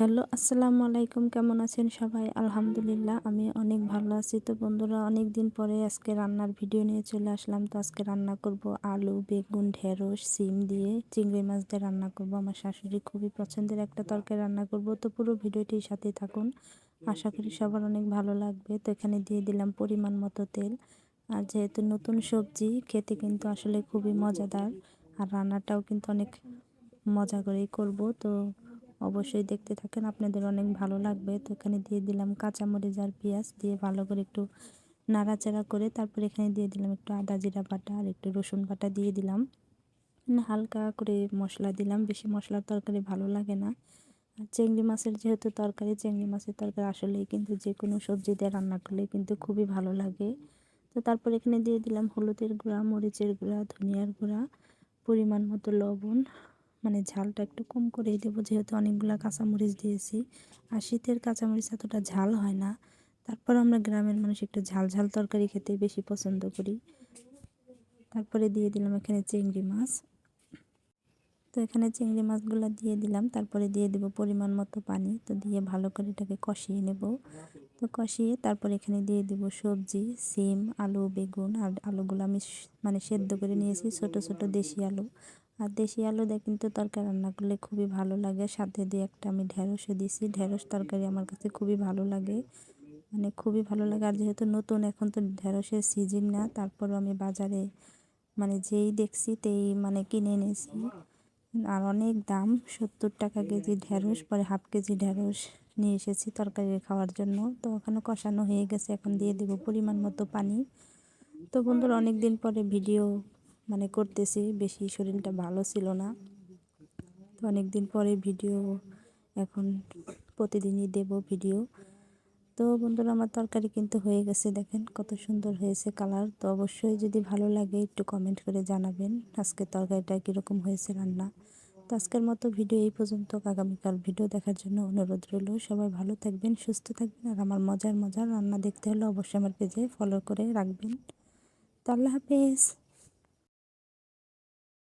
Hello, আসসালামু আলাইকুম। কেমন আছেন সবাই? আলহামদুলিল্লাহ, আমি অনেক ভালো আছি। তো বন্ধুরা অনেক দিন পরে আজকে রান্নার ভিডিও নিয়ে চলে আসলাম। তো আজকে রান্না করব আলু, বেগুন, ঢেঁড়স, সিম দিয়ে চিংড়ি মাছ দিয়ে রান্না করব। আমার শাশুড়ি খুবই পছন্দের একটা তরকারি রান্না করব। তো পুরো ভিডিওটির সাথে থাকুন। আশা করি সবার অনেক ভালো লাগবে। তো এখানে দিয়ে দিলাম পরিমাণ মতো তেল। আর যেহেতু নতুন সবজি, খেতে কিন্তু আসলে খুবই মজাদার। আর রান্নাটাও কিন্তু অনেক মজা করেই করব। তো অবশ্যই দেখতে থাকেন। আপনাদের অনেক ভালো লাগবে। তো এখানে দিয়ে দিলাম কাঁচামরিচ আর পেঁয়াজ দিয়ে ভালো করে একটু নাড়াচাড়া করে তারপর এখানে দিয়ে দিলাম একটু আদা জিরা বাটা আর একটু রসুন বাটা দিয়ে দিলাম। হালকা করে মশলা দিলাম। বেশি মশলার তরকারি ভালো লাগে না। আর চিংড়ি মাছের যেহেতু তরকারি, চিংড়ি মাছের তরকারি আসলেই কিন্তু যে কোনো সবজি দিয়ে রান্না করলে কিন্তু খুবই ভালো লাগে। তো তারপর এখানে দিয়ে দিলাম হলুদের গুঁড়া, মরিচের গুঁড়া, ধনিয়ার গুঁড়া, পরিমাণ মতো লবণ মানে ঝালটা একটু কম করেই দেবো, যেহেতু অনেকগুলো কাঁচামরিচ দিয়েছি। আর শীতের কাঁচামরিচ এতটা ঝাল হয় না। তারপর আমরা গ্রামের মানুষ একটু ঝাল ঝাল তরকারি খেতে বেশি পছন্দ করি। তারপরে দিয়ে দিলাম এখানে চিংড়ি মাছ। তো এখানে চিংড়ি মাছগুলো দিয়ে দিলাম, তারপরে দিয়ে দেব পরিমাণ মতো পানি। তো দিয়ে ভালো করে এটাকে কষিয়ে নেব। তো কষিয়ে তারপর এখানে দিয়ে দেব সবজি, সিম, আলু, বেগুন, আর আলুগুলো আমি মানে সেদ্ধ করে নিয়েছি, ছোট ছোট দেশি আলু। আর দেশি আলু দিয়ে কিন্তু তরকারি রান্না করলে খুবই ভালো লাগে। সাথে দিয়ে একটা আমি ঢেঁড়সও দিছি। ঢেঁড়স তরকারি আমার কাছে খুবই ভালো লাগে। মানে খুবই ভালো লাগে। আর যেহেতু নতুন, এখন তো ঢেঁড়সের সিজন না, তারপরও আমি বাজারে মানে যেই দেখছি তেই মানে কিনে এনেছি। আর অনেক দাম, সত্তর টাকা কেজি ঢেঁড়স, পরে হাফ কেজি ঢেঁড়স নিয়ে এসেছি তরকারি খাওয়ার জন্য। তো ওখানে কষানো হয়ে গেছে। এখন দিয়ে দেবো পরিমাণ মতো পানি। তো বন্ধুরা অনেক দিন পরে ভিডিও মানে করতেছি, বেশি শরীরটা ভালো ছিল না। তো অনেক দিন পরে ভিডিও এখন প্রতিদিনই দেব ভিডিও। তো বন্ধুরা, আমার তরকারি কিন্তু হয়ে গেছে, দেখেন কত সুন্দর হয়েছে কালার। তো অবশ্যই যদি ভালো লাগে, একটু কমেন্ট করে জানাবেন আজকে তরকারিটা কীরকম হয়েছে রান্না। তো আজকের মতো ভিডিও এই পর্যন্ত। আগামীকাল ভিডিও দেখার জন্য অনুরোধ রইল। সবাই ভালো থাকবেন, সুস্থ থাকবেন, আর আমার মজার মজার রান্না দেখতে হলে অবশ্যই আমার পেজে ফলো করে রাখবেন। তো আল্লাহ হাফেজ।